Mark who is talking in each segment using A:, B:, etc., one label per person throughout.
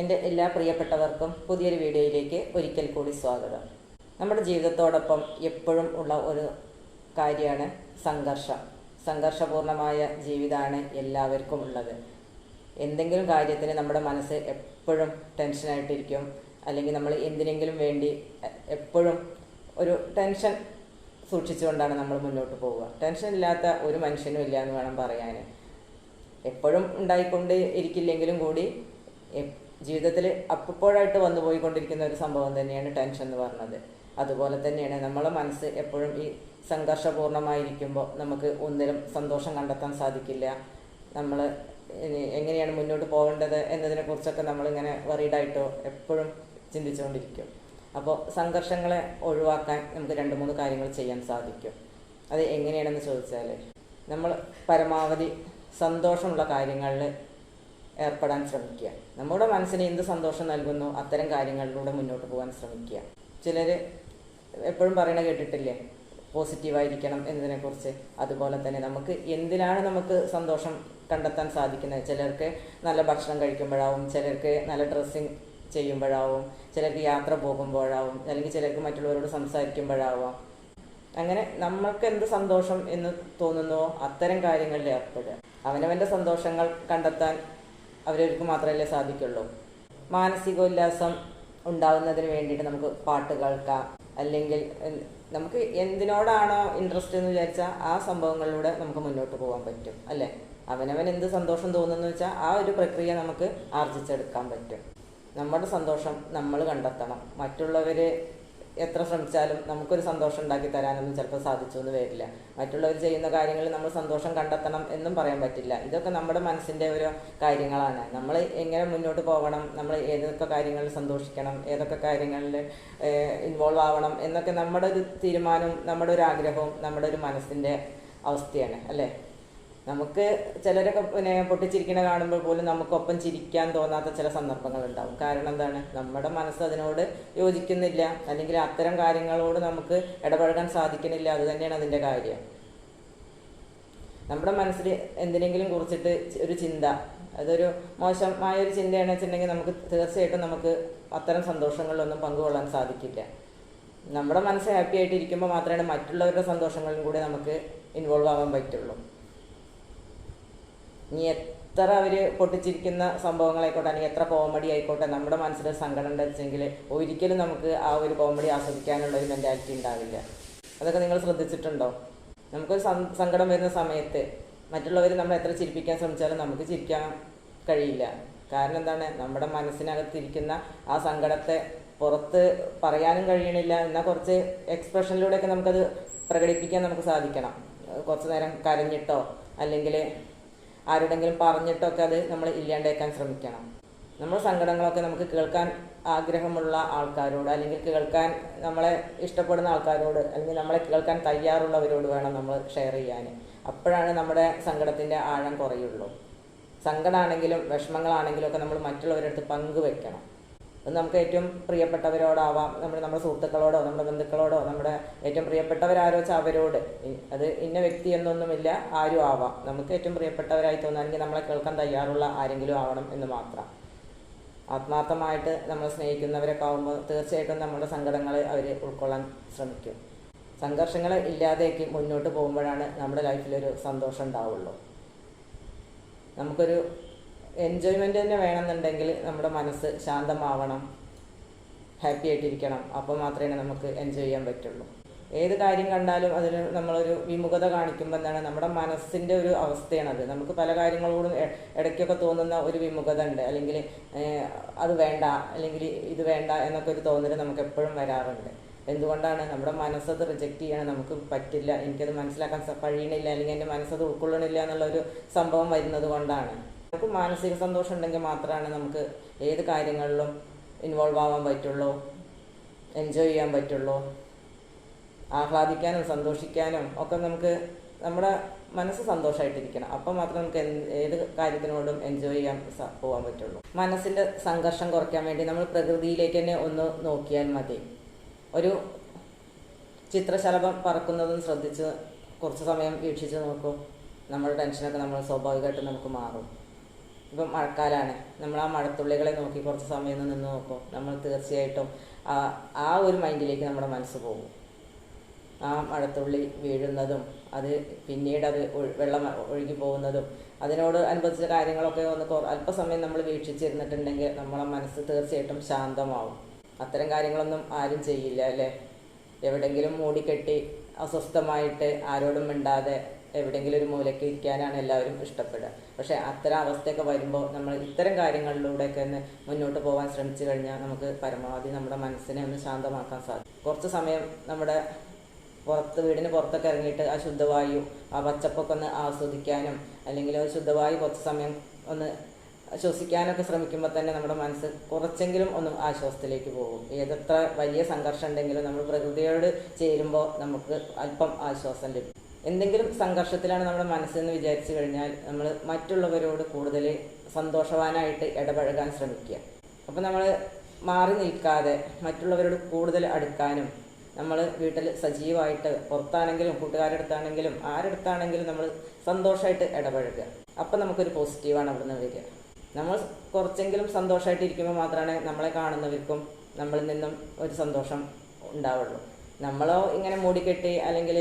A: എന്റെ എല്ലാ പ്രിയപ്പെട്ടവർക്കും പുതിയൊരു വീഡിയോയിലേക്ക് ഒരിക്കൽ കൂടി സ്വാഗതം. നമ്മുടെ ജീവിതത്തോടൊപ്പം എപ്പോഴും ഉള്ള ഒരു കാര്യമാണ് സംഘർഷം. സംഘർഷപൂർണമായ ജീവിതമാണ് എല്ലാവർക്കും ഉള്ളത്. എന്തെങ്കിലും കാര്യത്തിന് നമ്മുടെ മനസ്സ് എപ്പോഴും ടെൻഷനായിട്ടിരിക്കും അല്ലെങ്കിൽ നമ്മൾ എന്തിനെങ്കിലും വേണ്ടി എപ്പോഴും ഒരു ടെൻഷൻ സൂക്ഷിച്ചുകൊണ്ടാണ് നമ്മൾ മുന്നോട്ട് പോവുക. ടെൻഷൻ ഇല്ലാത്ത ഒരു മനുഷ്യനും ഇല്ല എന്ന് വേണം പറയാൻ. എപ്പോഴും ഉണ്ടായിക്കൊണ്ട് ഇരിക്കില്ലെങ്കിലും കൂടി ജീവിതത്തിൽ അപ്പോഴായിട്ട് വന്നു പോയിക്കൊണ്ടിരിക്കുന്ന ഒരു സംഭവം തന്നെയാണ് ടെൻഷൻ എന്ന് പറഞ്ഞത്. അതുപോലെ തന്നെയാണ് നമ്മളെ മനസ്സ് എപ്പോഴും ഈ സംഘർഷപൂർണമായിരിക്കുമ്പോൾ നമുക്ക് ഒന്നിലും സന്തോഷം കണ്ടെത്താൻ സാധിക്കില്ല. നമ്മൾ എങ്ങനെയാണ് മുന്നോട്ട് പോകേണ്ടത് എന്നതിനെ കുറിച്ചൊക്കെ നമ്മളിങ്ങനെ വറീഡായിട്ടോ എപ്പോഴും ചിന്തിച്ചുകൊണ്ടിരിക്കും. അപ്പോൾ സംഘർഷങ്ങളെ ഒഴിവാക്കാൻ നമുക്ക് രണ്ട് മൂന്ന് കാര്യങ്ങൾ ചെയ്യാൻ സാധിക്കും. അത് എങ്ങനെയാണെന്ന് ചോദിച്ചാൽ നമ്മൾ പരമാവധി സന്തോഷമുള്ള കാര്യങ്ങളിൽ ഏർപ്പെടാൻ ശ്രമിക്കുക. നമ്മുടെ മനസ്സിന് എന്ത് സന്തോഷം നൽകുന്നു അത്തരം കാര്യങ്ങളിലൂടെ മുന്നോട്ട് പോകാൻ ശ്രമിക്കുക. ചിലർ എപ്പോഴും പറയണ കേട്ടിട്ടില്ലേ? പോസിറ്റീവായിരിക്കണം എന്നതിനെക്കുറിച്ച്. അതുപോലെ തന്നെ നമുക്ക് എന്തിനാണ് നമുക്ക് സന്തോഷം കണ്ടെത്താൻ സാധിക്കുന്നത്? ചിലർക്ക് നല്ല ഭക്ഷണം കഴിക്കുമ്പോഴാവും ചിലർക്ക് നല്ല ഡ്രസ്സിങ് ചെയ്യുമ്പോഴാവും ചിലർക്ക് യാത്ര പോകുമ്പോഴാവും അല്ലെങ്കിൽ ചിലർക്ക് മറ്റുള്ളവരോട് സംസാരിക്കുമ്പോഴാവാം. അങ്ങനെ നമ്മൾക്ക് എന്ത് സന്തോഷം എന്ന് തോന്നുന്നുവോ അത്തരം കാര്യങ്ങളിൽ ഏർപ്പെടുക. അവനവന്റെ സന്തോഷങ്ങൾ കണ്ടെത്താൻ അവരവർക്ക് മാത്രമല്ലേ സാധിക്കുള്ളൂ. മാനസികോല്ലാസം ഉണ്ടാവുന്നതിന് വേണ്ടിയിട്ട് നമുക്ക് പാട്ട് കേൾക്കാം. അല്ലെങ്കിൽ നമുക്ക് എന്തിനോടാണോ ഇൻട്രസ്റ്റ് എന്ന് വിചാരിച്ചാൽ ആ സംഭവങ്ങളിലൂടെ നമുക്ക് മുന്നോട്ട് പോകാൻ പറ്റും അല്ലേ? അവനവൻ എന്ത് സന്തോഷം തോന്നുന്നു വെച്ചാൽ ആ ഒരു പ്രക്രിയ നമുക്ക് ആർജിച്ചെടുക്കാൻ പറ്റും. നമ്മുടെ സന്തോഷം നമ്മൾ കണ്ടെത്തണം. മറ്റുള്ളവർ എത്ര ശ്രമിച്ചാലും നമുക്കൊരു സന്തോഷം ഉണ്ടാക്കി തരാനൊന്നും ചിലപ്പോൾ സാധിച്ചു എന്ന് വരില്ല. മറ്റുള്ളവർ ചെയ്യുന്ന കാര്യങ്ങളിൽ നമ്മൾ സന്തോഷം കണ്ടെത്തണം എന്നും പറയാൻ പറ്റില്ല. ഇതൊക്കെ നമ്മുടെ മനസ്സിന്റെ ഒരു കാര്യങ്ങളാണ്. നമ്മൾ എങ്ങനെ മുന്നോട്ട് പോകണം നമ്മൾ ഏതൊക്കെ കാര്യങ്ങളിൽ സന്തോഷിക്കണം ഏതൊക്കെ കാര്യങ്ങളിൽ ഇൻവോൾവ് ആവണം എന്നൊക്കെ നമ്മുടെ ഒരു തീരുമാനവും നമ്മുടെ ഒരു ആഗ്രഹവും നമ്മുടെ ഒരു മനസ്സിന്റെ അവസ്ഥയാണ് അല്ലേ? നമുക്ക് ചിലരൊക്കെ പിന്നെ പൊട്ടിച്ചിരിക്കണ കാണുമ്പോൾ പോലും നമുക്കൊപ്പം ചിരിക്കാൻ തോന്നാത്ത ചില സന്ദർഭങ്ങൾ ഉണ്ടാവും കാരണം എന്താണ്? നമ്മുടെ മനസ്സ് അതിനോട് യോജിക്കുന്നില്ല. അല്ലെങ്കിൽ അത്തരം കാര്യങ്ങളോട് നമുക്ക് ഇടപഴകാൻ സാധിക്കുന്നില്ല അത് തന്നെയാണ് അതിന്റെ കാര്യം. നമ്മുടെ മനസ്സിൽ എന്തിനെങ്കിലും കുറിച്ചിട്ട് ഒരു ചിന്ത അതൊരു മോശമായ ഒരു ചിന്തയാണെന്ന് വെച്ചിട്ടുണ്ടെങ്കിൽ നമുക്ക് തീർച്ചയായിട്ടും നമുക്ക് അത്തരം സന്തോഷങ്ങളിലൊന്നും പങ്കുകൊള്ളാൻ സാധിക്കില്ല. നമ്മുടെ മനസ്സ് ഹാപ്പി ആയിട്ട് ഇരിക്കുമ്പോൾ മാത്രമേ മറ്റുള്ളവരുടെ സന്തോഷങ്ങളിലും കൂടി നമുക്ക് ഇൻവോൾവ് ആവാൻ പറ്റുള്ളൂ. ഇനി എത്ര അവർ പൊട്ടിച്ചിരിക്കുന്ന സംഭവങ്ങളായിക്കോട്ടെ അല്ലെങ്കിൽ എത്ര കോമഡി ആയിക്കോട്ടെ നമ്മുടെ മനസ്സിൽ സങ്കടം ഉണ്ടെങ്കിൽ ഒരിക്കലും നമുക്ക് ആ ഒരു കോമഡി ആസ്വദിക്കാനുള്ള ഒരു മെന്റാലിറ്റി ഉണ്ടാവില്ല. അതൊക്കെ നിങ്ങൾ ശ്രദ്ധിച്ചിട്ടുണ്ടോ? നമുക്കൊരു സങ്കടം വരുന്ന സമയത്ത് മറ്റുള്ളവർ നമ്മൾ എത്ര ചിരിപ്പിക്കാൻ ശ്രമിച്ചാലും നമുക്ക് ചിരിക്കാൻ കഴിയില്ല. കാരണം എന്താണ്? നമ്മുടെ മനസ്സിനകത്തിരിക്കുന്ന ആ സങ്കടത്തെ പുറത്ത് പറയാനും കഴിയണില്ല. എന്നാൽ കുറച്ച് എക്സ്പ്രഷനിലൂടെയൊക്കെ നമുക്കത് പ്രകടിപ്പിക്കാൻ നമുക്ക് സാധിക്കണം. കുറച്ച് നേരം കരഞ്ഞിട്ടോ അല്ലെങ്കിൽ ആരോടെങ്കിലും പറഞ്ഞിട്ടൊക്കെ അത് നമ്മൾ ഇല്ലാണ്ടേക്കാൻ ശ്രമിക്കണം. നമ്മുടെ സങ്കടങ്ങളൊക്കെ നമുക്ക് കേൾക്കാൻ ആഗ്രഹമുള്ള ആൾക്കാരോട് അല്ലെങ്കിൽ കേൾക്കാൻ നമ്മളെ ഇഷ്ടപ്പെടുന്ന ആൾക്കാരോട് അല്ലെങ്കിൽ നമ്മളെ കേൾക്കാൻ തയ്യാറുള്ളവരോട് വേണം നമ്മൾ ഷെയർ ചെയ്യാൻ. അപ്പോഴാണ് നമ്മുടെ സങ്കടത്തിന്റെ ആഴം കുറയുള്ളൂ. സങ്കടമാണെങ്കിലും വിഷമങ്ങളാണെങ്കിലും ഒക്കെ നമ്മൾ മറ്റുള്ളവരടുത്ത് പങ്കുവെക്കണം. നമുക്ക് ഏറ്റവും പ്രിയപ്പെട്ടവരോടാവാം. നമ്മൾ നമ്മുടെ സുഹൃത്തുക്കളോടോ നമ്മുടെ ബന്ധുക്കളോടോ നമ്മുടെ ഏറ്റവും പ്രിയപ്പെട്ടവരാരോ വെച്ചാൽ അവരോട്. അത് ഇന്ന വ്യക്തി എന്നൊന്നുമില്ല ആരും ആവാം. നമുക്ക് ഏറ്റവും പ്രിയപ്പെട്ടവരായി തോന്നുകയാണെങ്കിൽ നമ്മളെ കേൾക്കാൻ തയ്യാറുള്ള ആരെങ്കിലും ആവണം എന്ന് മാത്രം. ആത്മാർത്ഥമായിട്ട് നമ്മൾ സ്നേഹിക്കുന്നവരൊക്കെ ആകുമ്പോൾ തീർച്ചയായിട്ടും നമ്മുടെ സങ്കടങ്ങൾ അവർ ഉൾക്കൊള്ളാൻ ശ്രമിക്കും. സംഘർഷങ്ങൾ ഇല്ലാതെയൊക്കെ മുന്നോട്ട് പോകുമ്പോഴാണ് നമ്മുടെ ലൈഫിലൊരു സന്തോഷം ഉണ്ടാവുള്ളൂ. നമുക്കൊരു എൻജോയ്മെന്റ് തന്നെ വേണമെന്നുണ്ടെങ്കിൽ നമ്മുടെ മനസ്സ് ശാന്തമാവണം ഹാപ്പി ആയിട്ടിരിക്കണം. അപ്പോൾ മാത്രമേ നമുക്ക് എൻജോയ് ചെയ്യാൻ പറ്റുള്ളൂ. ഏത് കാര്യം കണ്ടാലും അതിന് നമ്മളൊരു വിമുഖത കാണിക്കുമ്പോൾ എന്താണ്? നമ്മുടെ മനസ്സിന്റെ ഒരു അവസ്ഥയാണത്. നമുക്ക് പല കാര്യങ്ങളോടും ഇടയ്ക്കൊക്കെ തോന്നുന്ന ഒരു വിമുഖത ഉണ്ട്. അല്ലെങ്കിൽ അത് വേണ്ട അല്ലെങ്കിൽ ഇത് വേണ്ട എന്നൊക്കെ ഒരു തോന്നൽ നമുക്ക് എപ്പോഴും വരാറുണ്ട്. എന്തുകൊണ്ടാണ്? നമ്മുടെ മനസ്സത് റിജക്റ്റ് ചെയ്യാൻ നമുക്ക് പറ്റില്ല. എനിക്കത് മനസ്സിലാക്കാൻ കഴിയണില്ല. അല്ലെങ്കിൽ എന്റെ മനസ്സത് ഉൾക്കൊള്ളണില്ല എന്നുള്ളൊരു സംഭവം വരുന്നത് കൊണ്ടാണ്. നമുക്ക് മാനസിക സന്തോഷം ഉണ്ടെങ്കിൽ മാത്രമാണ് നമുക്ക് ഏത് കാര്യങ്ങളിലും ഇൻവോൾവ് ആവാൻ പറ്റുള്ളൂ എൻജോയ് ചെയ്യാൻ പറ്റുള്ളൂ. ആഹ്ലാദിക്കാനും സന്തോഷിക്കാനും ഒക്കെ നമുക്ക് നമ്മുടെ മനസ്സ് സന്തോഷമായിട്ടിരിക്കണം അപ്പം മാത്രമേ നമുക്ക് ഏത് കാര്യത്തിനോടും എൻജോയ് ചെയ്യാൻ പോകാൻ പറ്റുള്ളൂ. മനസ്സിന്റെ സംഘർഷം കുറയ്ക്കാൻ വേണ്ടി നമ്മൾ പ്രകൃതിയിലേക്ക് തന്നെ ഒന്ന് നോക്കിയാൽ മതി. ഒരു ചിത്രശലഭം പറക്കുന്നതും ശ്രദ്ധിച്ച് കുറച്ച് സമയം വീക്ഷിച്ച് നോക്കും. നമ്മുടെ ടെൻഷനൊക്കെ നമ്മൾ സ്വാഭാവികമായിട്ട് നമുക്ക് മാറും. ഇപ്പം മഴക്കാലമാണ് നമ്മൾ ആ മഴത്തുള്ളികളെ നോക്കി കുറച്ച് സമയം നിന്ന് നോക്കും. നമ്മൾ തീർച്ചയായിട്ടും ആ ആ ഒരു മൈൻഡിലേക്ക് നമ്മുടെ മനസ്സ് പോകും. ആ മഴത്തുള്ളി വീഴുന്നതും അത് പിന്നീട് അത് വെള്ളം ഒഴുകി പോകുന്നതും അതിനോട് അനുബന്ധിച്ച കാര്യങ്ങളൊക്കെ ഒന്ന് അല്പസമയം നമ്മൾ വീക്ഷിച്ചിരുന്നിട്ടുണ്ടെങ്കിൽ നമ്മളെ മനസ്സ് തീർച്ചയായിട്ടും ശാന്തമാവും. അത്തരം കാര്യങ്ങളൊന്നും ആരും ചെയ്യില്ല അല്ലേ? എവിടെങ്കിലും മൂടിക്കെട്ടി അസ്വസ്ഥമായിട്ട് ആരോടും മിണ്ടാതെ എവിടെങ്കിലും ഒരു മൂലയ്ക്ക് ഇരിക്കാനാണ് എല്ലാവരും ഇഷ്ടപ്പെടുക. പക്ഷേ അത്തരം അവസ്ഥയൊക്കെ വരുമ്പോൾ നമ്മൾ ഇത്തരം കാര്യങ്ങളിലൂടെയൊക്കെ ഒന്ന് മുന്നോട്ട് പോകാൻ ശ്രമിച്ചു കഴിഞ്ഞാൽ നമുക്ക് പരമാവധി നമ്മുടെ മനസ്സിനെ ഒന്ന് ശാന്തമാക്കാൻ സാധിക്കും. കുറച്ച് സമയം നമ്മുടെ പുറത്ത് വീടിന് പുറത്തൊക്കെ ഇറങ്ങിയിട്ട് ആ ശുദ്ധവായു ആ പച്ചപ്പൊക്കെ ഒന്ന് ആസ്വദിക്കാനും അല്ലെങ്കിൽ ആ ശുദ്ധവായു കുറച്ച് സമയം ഒന്ന് ശ്വസിക്കാനൊക്കെ ശ്രമിക്കുമ്പോൾ തന്നെ നമ്മുടെ മനസ്സ് കുറച്ചെങ്കിലും ഒന്ന് ആശ്വാസത്തിലേക്ക് പോകും. ഏതത്ര വലിയ സംഘർഷം ഉണ്ടെങ്കിലും നമ്മൾ പ്രകൃതിയോട് ചേരുമ്പോൾ നമുക്ക് അല്പം ആശ്വാസം ലഭിക്കും. എന്തെങ്കിലും സംഘർഷത്തിലാണ് നമ്മുടെ മനസ്സെന്ന് വിചാരിച്ചു കഴിഞ്ഞാൽ നമ്മൾ മറ്റുള്ളവരോട് കൂടുതൽ സന്തോഷവാനായിട്ട് ഇടപഴകാൻ ശ്രമിക്കുക. അപ്പോൾ നമ്മൾ മാറി നിൽക്കാതെ മറ്റുള്ളവരോട് കൂടുതൽ അടുക്കാനും നമ്മൾ വീട്ടിൽ സജീവമായിട്ട് പുറത്താണെങ്കിലും കൂട്ടുകാരുടെ അടുത്താണെങ്കിലും ആരെടുത്താണെങ്കിലും നമ്മൾ സന്തോഷമായിട്ട് ഇടപഴകുക. അപ്പം നമുക്കൊരു പോസിറ്റീവാണ് അവിടുന്ന് വരിക. നമ്മൾ കുറച്ചെങ്കിലും സന്തോഷമായിട്ട് ഇരിക്കുമ്പോൾ മാത്രമാണ് നമ്മളെ കാണുന്നവർക്കും നമ്മളിൽ നിന്നും ഒരു സന്തോഷം ഉണ്ടാവുള്ളൂ. നമ്മളോ ഇങ്ങനെ മൂടിക്കെട്ടി അല്ലെങ്കിൽ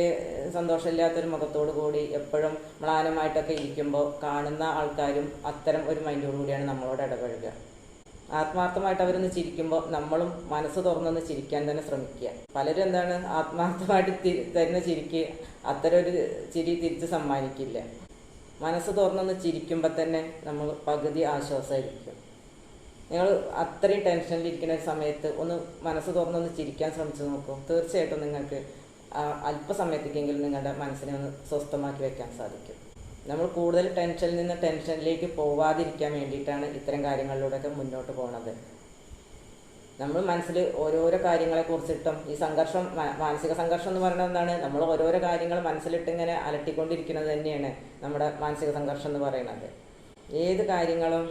A: സന്തോഷമില്ലാത്തൊരു മുഖത്തോടു കൂടി എപ്പോഴും മ്ലാനമായിട്ടൊക്കെ ഇരിക്കുമ്പോൾ കാണുന്ന ആൾക്കാരും അത്തരം ഒരു മൈൻഡോടു കൂടിയാണ് നമ്മളോട് ഇടപഴകുക. ആത്മാർത്ഥമായിട്ട് അവരൊന്ന് ചിരിക്കുമ്പോൾ നമ്മളും മനസ്സ് തുറന്നൊന്ന് ചിരിക്കാൻ തന്നെ ശ്രമിക്കുക. പലരും എന്താണ് ആത്മാർത്ഥമായിട്ട് തരുന്ന ചിരിക്ക് അത്തരം ഒരു ചിരി തിരിച്ച് സമ്മാനിക്കില്ല. മനസ്സ് തുറന്നൊന്ന് ചിരിക്കുമ്പോൾ തന്നെ നമ്മൾ പകുതി ആശ്വാസമായിരിക്കും. നിങ്ങൾ അത്രയും ടെൻഷനിലിരിക്കുന്ന സമയത്ത് ഒന്ന് മനസ്സ് തുറന്നൊന്ന് ചിരിക്കാൻ ശ്രമിച്ചു നോക്കും. തീർച്ചയായിട്ടും നിങ്ങൾക്ക് അല്പസമയത്തേക്കെങ്കിലും നിങ്ങളുടെ മനസ്സിനെ ഒന്ന് സ്വസ്ഥമാക്കി വെക്കാൻ സാധിക്കും. നമ്മൾ കൂടുതൽ ടെൻഷനിൽ നിന്ന് ടെൻഷനിലേക്ക് പോവാതിരിക്കാൻ വേണ്ടിയിട്ടാണ് ഇത്തരം കാര്യങ്ങളിലൂടെയൊക്കെ മുന്നോട്ട് പോകുന്നത് നമ്മൾ മനസ്സിൽ ഓരോരോ കാര്യങ്ങളെ കുറിച്ചിട്ടും ഈ സംഘർഷം മാനസിക സംഘർഷം എന്ന് പറയുന്നത് എന്താണ്? നമ്മൾ ഓരോരോ കാര്യങ്ങൾ മനസ്സിലിട്ട് ഇങ്ങനെ അലട്ടിക്കൊണ്ടിരിക്കുന്നത് തന്നെയാണ് നമ്മുടെ മാനസിക സംഘർഷം എന്ന് പറയുന്നത്. ഏത് കാര്യങ്ങളും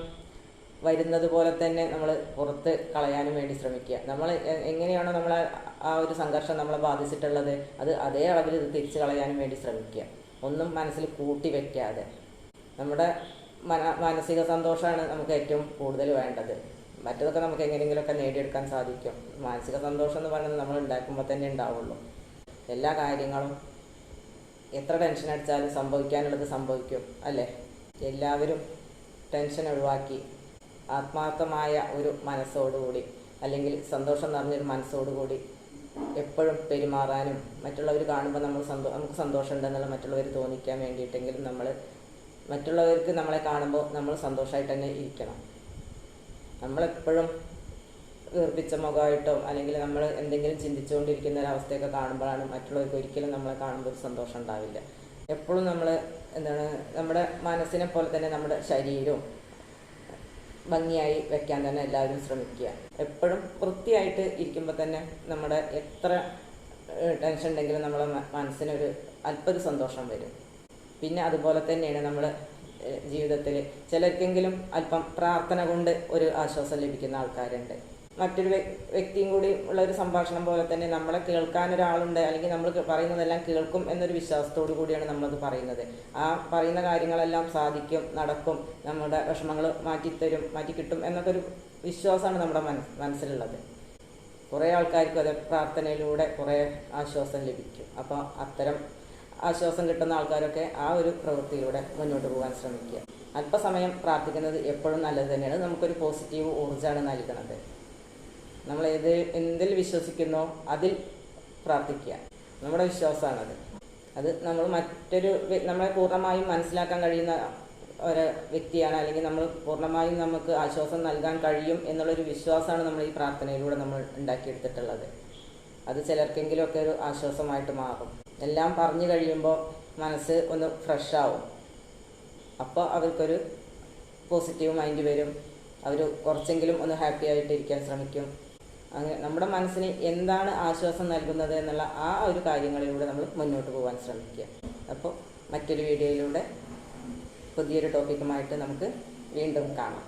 A: വരുന്നത് പോലെ തന്നെ നമ്മൾ പുറത്ത് കളയാനും വേണ്ടി ശ്രമിക്കുക. നമ്മൾ എങ്ങനെയാണോ നമ്മളെ ആ ഒരു സംഘർഷം നമ്മളെ ബാധിച്ചിട്ടുള്ളത് അത് അതേ അളവിൽ ഇത് തിരിച്ചു കളയാനും വേണ്ടി ശ്രമിക്കുക. ഒന്നും മനസ്സിൽ കൂട്ടി വെക്കാതെ. നമ്മുടെ മന മാനസിക സന്തോഷമാണ് നമുക്ക് ഏറ്റവും കൂടുതൽ വേണ്ടത്. മറ്റതൊക്കെ നമുക്ക് എങ്ങനെയെങ്കിലുമൊക്കെ നേടിയെടുക്കാൻ സാധിക്കും. മാനസിക സന്തോഷം എന്ന് പറയുന്നത് നമ്മൾ ഉണ്ടാക്കുമ്പോൾ തന്നെ ഉണ്ടാവുള്ളൂ. എല്ലാ കാര്യങ്ങളും എത്ര ടെൻഷൻ അടിച്ചാലും സംഭവിക്കാനുള്ളത് സംഭവിക്കും അല്ലേ? എല്ലാവരും ടെൻഷൻ ഒഴിവാക്കി ആത്മാർത്ഥമായ ഒരു മനസ്സോടുകൂടി അല്ലെങ്കിൽ സന്തോഷം നിറഞ്ഞൊരു മനസ്സോടുകൂടി എപ്പോഴും പെരുമാറാനും മറ്റുള്ളവർ കാണുമ്പോൾ നമ്മൾ സന്തോ നമുക്ക് സന്തോഷമുണ്ടെന്നുള്ള മറ്റുള്ളവർ തോന്നിക്കാൻ വേണ്ടിയിട്ടെങ്കിലും നമ്മൾ മറ്റുള്ളവർക്ക് നമ്മളെ കാണുമ്പോൾ നമ്മൾ സന്തോഷമായിട്ട് തന്നെ ഇരിക്കണം. നമ്മളെപ്പോഴും വീർപ്പിച്ച മുഖമായിട്ടോ അല്ലെങ്കിൽ നമ്മൾ എന്തെങ്കിലും ചിന്തിച്ചുകൊണ്ടിരിക്കുന്ന ഒരവസ്ഥയൊക്കെ കാണുമ്പോഴാണ് മറ്റുള്ളവർക്ക് ഒരിക്കലും നമ്മളെ കാണുമ്പോൾ ഒരു സന്തോഷം ഉണ്ടാവില്ല. എപ്പോഴും നമ്മൾ എന്താണ് നമ്മുടെ മനസ്സിനെ പോലെ തന്നെ നമ്മുടെ ശരീരവും ഭംഗിയായി വെക്കാൻ തന്നെ എല്ലാവരും ശ്രമിക്കുക. എപ്പോഴും വൃത്തിയായിട്ട് ഇരിക്കുമ്പോൾ തന്നെ നമ്മുടെ എത്ര ടെൻഷൻ ഉണ്ടെങ്കിലും നമ്മുടെ മനസ്സിനൊരു അല്പൊരു സന്തോഷം വരും. പിന്നെ അതുപോലെ തന്നെയാണ് നമ്മൾ ജീവിതത്തിൽ ചിലർക്കെങ്കിലും അല്പം പ്രാർത്ഥന കൊണ്ട് ഒരു ആശ്വാസം ലഭിക്കുന്ന ആൾക്കാരുണ്ട്. മറ്റൊരു വ്യക്തിയും കൂടി ഉള്ള ഒരു സംഭാഷണം പോലെ തന്നെ നമ്മളെ കേൾക്കാൻ ഒരാളുണ്ട് അല്ലെങ്കിൽ നമ്മൾ പറയുന്നതെല്ലാം കേൾക്കും എന്നൊരു വിശ്വാസത്തോടു കൂടിയാണ് നമ്മളത് പറയുന്നത്. ആ പറയുന്ന കാര്യങ്ങളെല്ലാം സാധിക്കും നടക്കും നമ്മുടെ വിഷമങ്ങൾ മാറ്റിത്തരും മാറ്റിക്കിട്ടും എന്നൊക്കെ ഒരു വിശ്വാസമാണ് നമ്മുടെ മനസ് മനസ്സിലുള്ളത്. കുറേ ആൾക്കാർക്കും അത് പ്രാർത്ഥനയിലൂടെ കുറേ ആശ്വാസം ലഭിക്കും. അപ്പോൾ അത്തരം ആശ്വാസം കിട്ടുന്ന ആൾക്കാരൊക്കെ ആ ഒരു പ്രവൃത്തിയിലൂടെ മുന്നോട്ട് പോകാൻ ശ്രമിക്കുക. അല്പസമയം പ്രാർത്ഥിക്കുന്നത് എപ്പോഴും നല്ലത് തന്നെയാണ്. നമുക്കൊരു പോസിറ്റീവ് ഊർജമാണ് നൽകുന്നത്. നമ്മൾ ഏത് എന്തിൽ വിശ്വസിക്കുന്നോ അതിൽ പ്രാർത്ഥിക്കുക. നമ്മുടെ വിശ്വാസമാണത്. അത് നമ്മൾ മറ്റൊരു നമ്മളെ പൂർണമായും മനസ്സിലാക്കാൻ കഴിയുന്ന ഒരു വ്യക്തിയാണ് അല്ലെങ്കിൽ നമ്മൾ പൂർണമായും നമുക്ക് ആശ്വാസം നൽകാൻ കഴിയും എന്നുള്ളൊരു വിശ്വാസമാണ് നമ്മൾ ഈ പ്രാർത്ഥനയിലൂടെ നമ്മൾ ഉണ്ടാക്കിയെടുത്തിട്ടുള്ളത്. അത് ചിലർക്കെങ്കിലുമൊക്കെ ഒരു ആശ്വാസമായിട്ട് മാറും. എല്ലാം പറഞ്ഞു കഴിയുമ്പോൾ മനസ്സ് ഒന്ന് ഫ്രഷ് ആവും അപ്പോൾ അവർക്കൊരു പോസിറ്റീവ് മൈൻഡ് വരും. അവർ കുറച്ചെങ്കിലും ഒന്ന് ഹാപ്പി ആയിട്ട് ഇരിക്കാൻ ശ്രമിക്കും. അങ്ങനെ നമ്മുടെ മനസ്സിന് എന്താണ് ആശ്വാസം നൽകുന്നത് എന്നുള്ള ആ ഒരു കാര്യങ്ങളിലൂടെ നമ്മൾ മുന്നോട്ട് പോകാൻ ശ്രമിക്കുക. അപ്പോൾ മറ്റൊരു വീഡിയോയിലൂടെ പുതിയൊരു ടോപ്പിക്കുമായിട്ട് നമുക്ക് വീണ്ടും കാണാം.